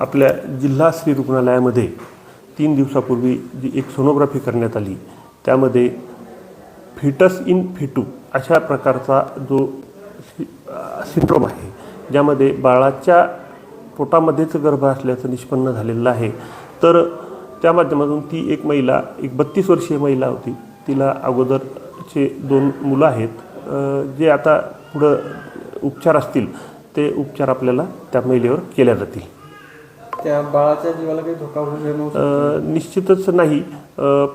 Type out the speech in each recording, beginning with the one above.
आपल्या जिल्हा स्त्री रुग्णालयामध्ये तीन दिवसापूर्वी जी एक सोनोग्राफी करण्यात आली त्यामध्ये फिटस इन फिटू अशा प्रकारचा जो सिंड्रोम आहे ज्यामध्ये बाळाच्या पोटामध्येच गर्भ असल्याचं निष्पन्न झालेलं आहे. तर त्या माध्यमातून ती एक महिला एक बत्तीस वर्षीय महिला होती. तिला अगोदरचे दोन मुलं आहेत. जे आता पुढं उपचार असतील ते उपचार आपल्याला त्या महिलेवर केल्या जातील. त्या बाळाच्या जीवाला काही धोका होऊ नये म्हणून अ, निश्चितच नाही.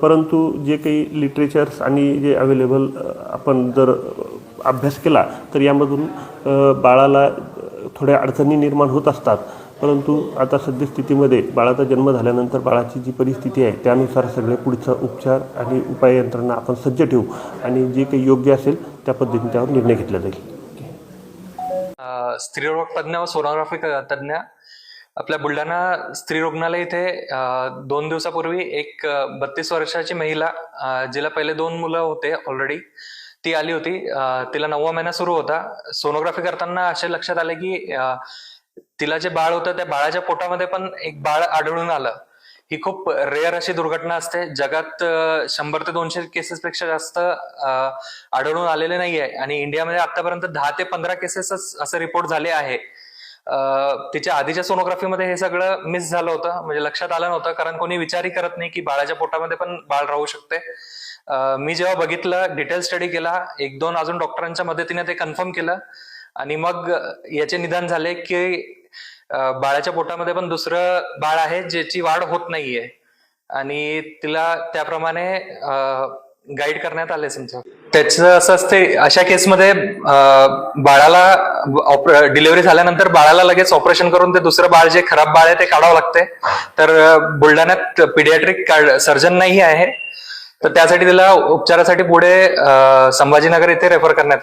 परंतु जे काही लिटरेचर्स आणि जे अवेलेबल आपण जर अभ्यास केला तर यामधून बाळाला थोड्या अडचणी निर्माण होत असतात. परंतु आता सद्यस्थितीमध्ये बाळाचा जन्म झाल्यानंतर बाळाची जी परिस्थिती आहे त्यानुसार सगळे पुढचा उपचार आणि उपाय यंत्रणा आपण सज्ज ठेवू आणि जे काही योग्य असेल त्या पद्धतीने त्यावर निर्णय घेतला जाईल. स्त्रीरोग तज्ज्ञ व सोनोग्राफी तज्ज्ञ आपल्या बुलढाणा स्त्री रुग्णालय इथे दोन दिवसापूर्वी एक बत्तीस वर्षाची महिला जिला पहिले दोन मुलं होते ऑलरेडी ती आली होती. तिला नववा महिना सुरू होता. सोनोग्राफी करताना असे लक्षात आले की तिला जे बाळ होतं त्या बाळाच्या पोटामध्ये पण एक बाळ आढळून आलं. ही खूप रेअर अशी दुर्घटना असते. जगात शंभर ते दोनशे केसेस पेक्षा जास्त आढळून आलेले नाही आहे आणि इंडियामध्ये आतापर्यंत दहा ते पंधरा केसेसच असे रिपोर्ट झाले आहे. तिच्या आधीच्या सोनोग्राफीमध्ये हे सगळं मिस झालं होतं. म्हणजे लक्षात आलं नव्हतं कारण कोणी विचारही करत नाही की बाळाच्या पोटामध्ये पण बाळ राहू शकते. मी जेव्हा बघितलं डिटेल स्टडी केला एक दोन अजून डॉक्टरांच्या मदतीने ते कन्फर्म केलं. आणि मग याचे निदान झाले की बाळाच्या पोटामध्ये पण दुसरं बाळ आहे ज्याची वाढ होत नाहीये. आणि तिला त्याप्रमाणे गाईड करण्यात आले तुमचं. त्याचं असं असते अशा केसमध्ये बाळाला डिलिव्हरी झाल्यानंतर बाळाला लगेच ऑपरेशन करून ते दुसरं बाळ जे खराब बाळ आहे ते काढावं लागते तर बुलढाण्यात पिडियाट्रिक सर्जन नाही आहे. तर त्यासाठी तिला उपचारासाठी पुढे संभाजीनगर इथे रेफर करण्यात आलं.